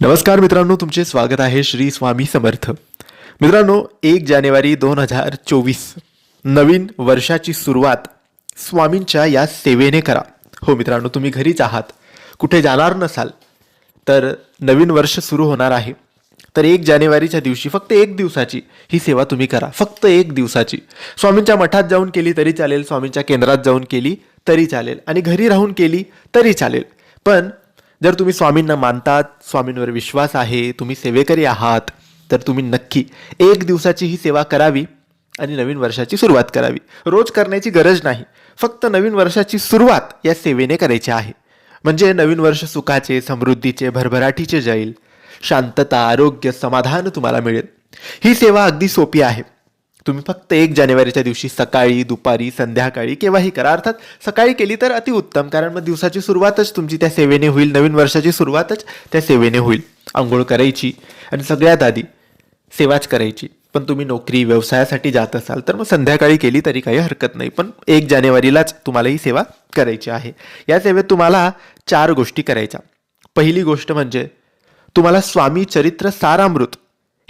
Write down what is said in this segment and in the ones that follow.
नमस्कार मित्रांनो तुमचे स्वागत आहे श्री स्वामी समर्थ. मित्रांनो एक जानेवारी दोन हजार चोवीस नवीन वर्षाची सुरुवात स्वामींच्या या सेवेने करा. हो मित्रांनो तुम्ही घरीच आहात कुठे जाणार नसाल तर नवीन वर्ष सुरू होणार आहे. तर एक जानेवारीच्या दिवशी फक्त एक दिवसाची ही सेवा तुम्ही करा. फक्त एक दिवसाची. स्वामींच्या मठात जाऊन केली तरी चालेल स्वामींच्या केंद्रात जाऊन केली तरी चालेल आणि घरी राहून केली तरी चालेल. पण जर तुम्ही स्वामींना मानतात स्वामींवर विश्वास आहे तुम्ही सेवेकरी आहात तर तुम्ही नक्की एक दिवसाची ही सेवा करावी आणि नवीन वर्षाची सुरुवात करावी. रोज करण्याची गरज नाही. फक्त नवीन वर्षाची सुरुवात या सेवेने करायची आहे. म्हणजे नवीन वर्ष सुखाचे समृद्धीचे भरभराटीचे जाईल. शांतता आरोग्य समाधान तुम्हाला मिळेल. ही सेवा अगदी सोपी आहे. तुम्ही फक्त एक जानेवारीच्या दिवशी सकाळी दुपारी संध्याकाळी केव्हाही करा. अर्थात सकाळी केली तर अतिउत्तम कारण मग दिवसाची सुरुवातच तुमची त्या सेवेने होईल नवीन वर्षाची सुरुवातच त्या सेवेने होईल. आंघोळ करायची आणि सगळ्यात आधी सेवाच करायची. पण तुम्ही नोकरी व्यवसायासाठी जात असाल तर मग संध्याकाळी केली तरी काही हरकत नाही. पण एक जानेवारीलाच तुम्हाला ही सेवा करायची आहे. या सेवेत तुम्हाला चार गोष्टी करायच्या. पहिली गोष्ट म्हणजे तुम्हाला स्वामी चरित्र सारामृत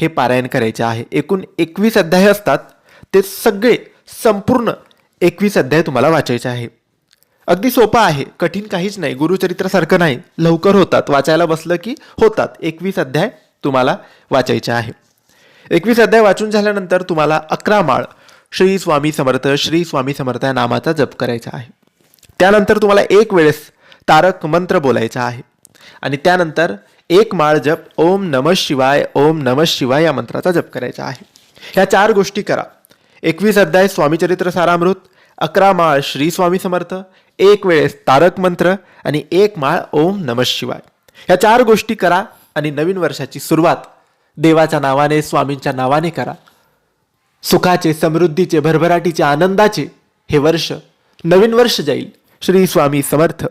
हे पारायण करायचे आहे. एकूण एकवीस अध्याय असतात. ते सगळे संपूर्ण एकवीस अध्याय तुम्हाला वाचायचे आहे. अगदी सोपं आहे. कठीण काहीच नाही. गुरुचरित्रासारखं नाही. लवकर होतात. वाचायला बसलं की होतात. एकवीस अध्याय तुम्हाला वाचायचे आहे. एकवीस अध्याय वाचून झाल्यानंतर तुम्हाला अकरा माळ श्री स्वामी समर्थ श्री स्वामी समर्थ या नामाचा जप करायचा आहे. त्यानंतर तुम्हाला एक वेळेस तारक मंत्र बोलायचा आहे. आणि त्यानंतर एक माळ जप ओम नम शिवाय ओम नम शिवाय या मंत्राचा जप करायचा आहे. ह्या चार गोष्टी करा. एकवीस अध्याय स्वामीचरित्र सारामृत अकरा माळ श्री स्वामी समर्थ एक वेळेस तारक मंत्र आणि एक माळ ओम नम शिवाय. ह्या चार गोष्टी करा आणि नवीन वर्षाची सुरुवात देवाच्या नावाने स्वामींच्या नावाने करा. सुखाचे समृद्धीचे भरभराटीचे आनंदाचे हे वर्ष नवीन वर्ष जाईल. श्री स्वामी समर्थ.